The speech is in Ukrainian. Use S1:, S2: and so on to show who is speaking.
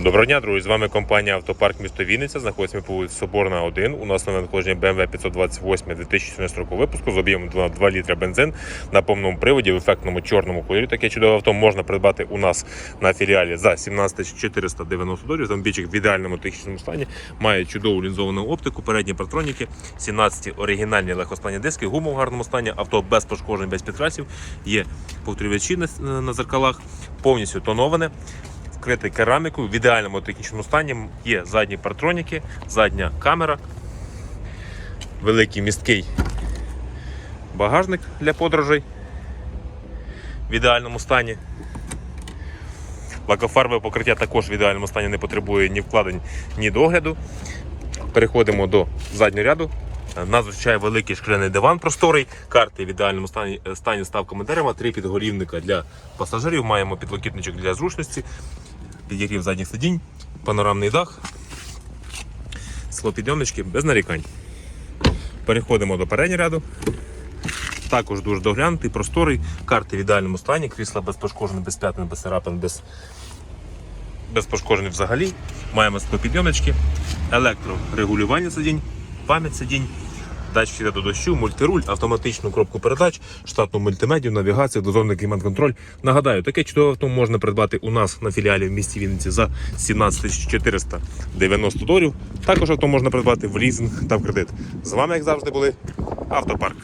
S1: Доброго дня, друзі! З вами компанія Автопарк місто Вінниця. Знаходиться по вулиці Соборна 1. У нас нове надходження BMW 528 2014 року випуску з об'ємом 2, 2 літра бензин на повному приводі в ефектному чорному кольорі. Таке чудове авто можна придбати у нас на філіалі за 17 490 доларів. Замбічик в ідеальному технічному стані. Має чудову лінзовану оптику, передні патроніки, 17 оригінальні легкосплавні диски, гума в гарному стані, авто без пошкоджень, без підкрасів. Є повторювачі на, на зеркалах, повністю тоноване вкритий керамікою в ідеальному технічному стані. Є задні партроніки, задня камера, великий місткий багажник для подорожей в ідеальному стані. Лакофарбове покриття також в ідеальному стані не потребує ні вкладень, ні догляду. Переходимо до заднього ряду. Нас великий шкляний диван просторий, карти в ідеальному стані, стані ставками дерева, три підголівника для пасажирів. Маємо підлокітничок для зручності, підігрів задніх сидінь, панорамний дах, склопідйомнички без нарікань. Переходимо до переднього ряду. Також дуже доглянутий, просторий, карти в ідеальному стані, крісла без пошкоджень, без п'ятин, без царапин, без, без пошкоджень взагалі. Маємо склопідйомнички, електрорегулювання сидінь, пам'ять сидінь, датчики до дощу, мультируль, автоматичну коробку передач, штатну мультимедію, навігацію, дозовний клімат-контроль. Нагадаю, таке чудове авто можна придбати у нас на філіалі в місті Вінниці за 17 490 доларів. Також авто можна придбати в лізинг та в кредит. З вами, як завжди, були Автопарк.